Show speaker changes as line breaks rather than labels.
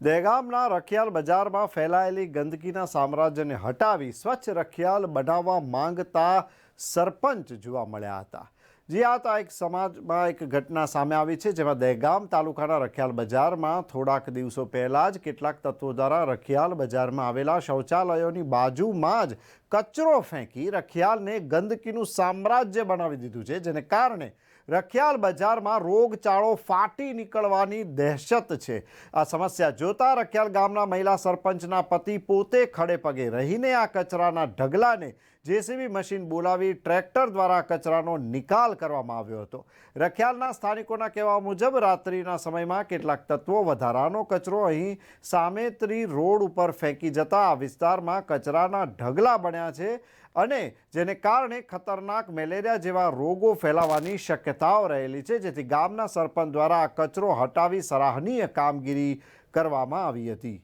દહેગામના રખિયાલ બજારમાં ફેલાયેલી ગંદકીના સામ્રાજ્યને હટાવી સ્વચ્છ રખિયાલ બનાવવા માંગતા સરપંચ જોવા મળ્યા હતા. જે આ તો એક સમાજમાં એક ઘટના સામે આવી છે, જેમાં દહેગામ તાલુકાના રખિયાલ બજારમાં થોડાક દિવસો પહેલાં જ કેટલાક તત્વો દ્વારા રખિયાલ બજારમાં આવેલા શૌચાલયોની બાજુમાં જ કચરો ફેંકી રખિયાલને ગંદકીનું સામ્રાજ્ય બનાવી દીધું છે, જેને કારણે રખિયાલ બજારમાં રોગચાળો ફાટી નીકળવાની દહેશત છે. આ સમસ્યા જોતા રખિયાલ ગામના મહિલા સરપંચના પતિ પોતે ખડે પગે રહીને આ કચરાના ઢગલાને જેસીબી મશીન બોલાવી ટ્રેક્ટર દ્વારા કચરાનો નિકાલ કરવામાં આવ્યો હતો. રખિયાલના સ્થાનિકોના કહેવા મુજબ, રાત્રિના સમયમાં કેટલાક તત્વો વધારાનો કચરો અહીં સામેત્રી રોડ ઉપર ફેંકી જતા આ વિસ્તારમાં કચરાના ઢગલા બન્યા છે અને જેને કારણે ખતરનાક મેલેરિયા જેવા રોગો ફેલાવાની શક્યતાઓ રહેલી છે. જેથી ગામના સરપંચ દ્વારા આ કચરો હટાવી સરાહનીય કામગીરી કરવામાં આવી હતી.